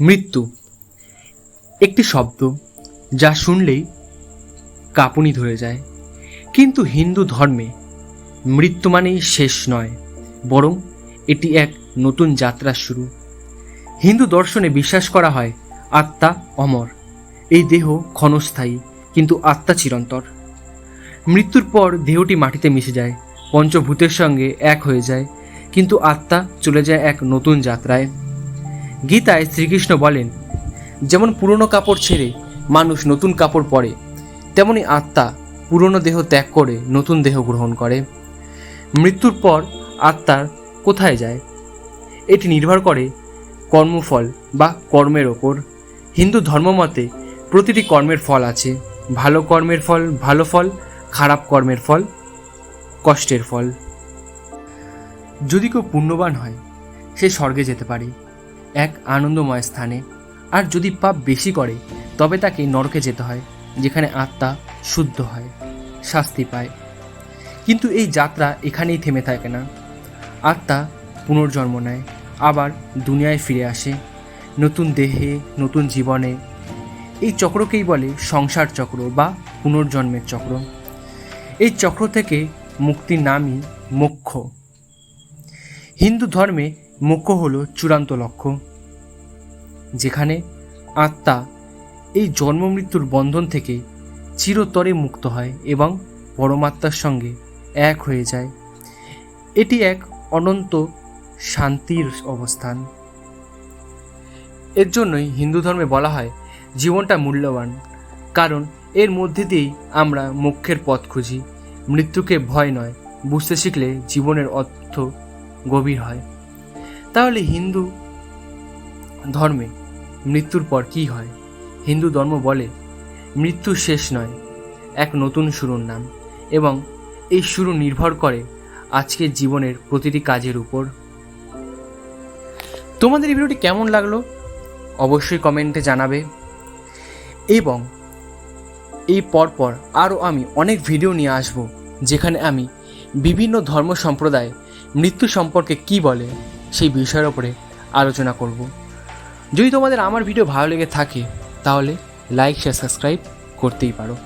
মৃত্যু। একটি শব্দ যা শুনলেই কাঁপুনি ধরে যায়। কিন্তু হিন্দু ধর্মে মৃত্যু মানেই শেষ নয়, বরং এটি এক নতুন যাত্রার শুরু। হিন্দু দর্শনে বিশ্বাস করা হয়, আত্মা অমর। এই দেহ ক্ষণস্থায়ী, কিন্তু আত্মা চিরন্তর। মৃত্যুর পর দেহটি মাটিতে মিশে যায়, পঞ্চভূতের সঙ্গে এক হয়ে যায়, কিন্তু আত্মা চলে যায় এক নতুন যাত্রায়। গীতায় শ্রীকৃষ্ণ বলেন, যেমন পুরনো কাপড় ছেড়ে মানুষ নতুন কাপড় পরে, তেমনি আত্মা পুরনো দেহ ত্যাগ করে নতুন দেহ গ্রহণ করে। মৃত্যুর পর আত্মার কোথায় যায়? এটি নির্ভর করে কর্মফল বা কর্মের ওপর। হিন্দু ধর্মমতে প্রতিটি কর্মের ফল আছে। ভালো কর্মের ফল, ভালো ফল, খারাপ কর্মের ফল, কষ্টের ফল। যদি কেউ পুণ্যবান হয়, সে স্বর্গে যেতে পারে। এক আনন্দময় স্থানে। আর যদি পাপ বেশি করে, তবে তাকে নরকে যেতে হয়, যেখানে আত্মা শুদ্ধ হয়, শাস্তি পায়। কিন্তু এই যাত্রা এখানেই থেমে থাকে না। আত্মা পুনর্জন্ম নেয়, আবার দুনিয়ায় ফিরে আসে, নতুন দেহে, নতুন জীবনে। এই চক্রকেই বলে সংসার চক্র বা পুনর্জন্মের চক্র। এই চক্র থেকে মুক্তির নামই মোক্ষ। হিন্দু ধর্মে মোক্ষ হল চূড়ান্ত লক্ষ্য, যেখানে আত্মা এই জন্ম মৃত্যুর বন্ধন থেকে চিরতরে মুক্ত হয় এবং পরমাত্মার সঙ্গে এক হয়ে যায়। এটি এক অনন্ত শান্তির অবস্থান। এর জন্যই হিন্দু ধর্মে বলা হয়, জীবনটা মূল্যবান, কারণ এর মধ্যে দিয়েই আমরা মোক্ষের পথ খুঁজি। মৃত্যুকে ভয় নয়, বুঝতে শিখলে জীবনের অর্থ গভীর হয়। তাহলে হিন্দু ধর্মে মৃত্যুর পর কী হয়? হিন্দু ধর্ম বলে, মৃত্যু শেষ নয়, এক নতুন শুরুর নাম। এবং এই শুরু নির্ভর করে আজকের জীবনের প্রতিটি কাজের উপর। তোমাদের এই ভিডিওটি কেমন লাগল? অবশ্যই কমেন্টে জানাবে। এবং এই পরপর আরও আমি অনেক ভিডিও নিয়ে আসব, যেখানে আমি বিভিন্ন ধর্ম সম্প্রদায় মৃত্যু সম্পর্কে কি বলে সেই বিষয়ের ওপরে আলোচনা করব। যদি তোমাদের আমার ভিডিও ভালো লেগে থাকে, তাহলে লাইক শেয়ার সাবস্ক্রাইব করতেই পারো।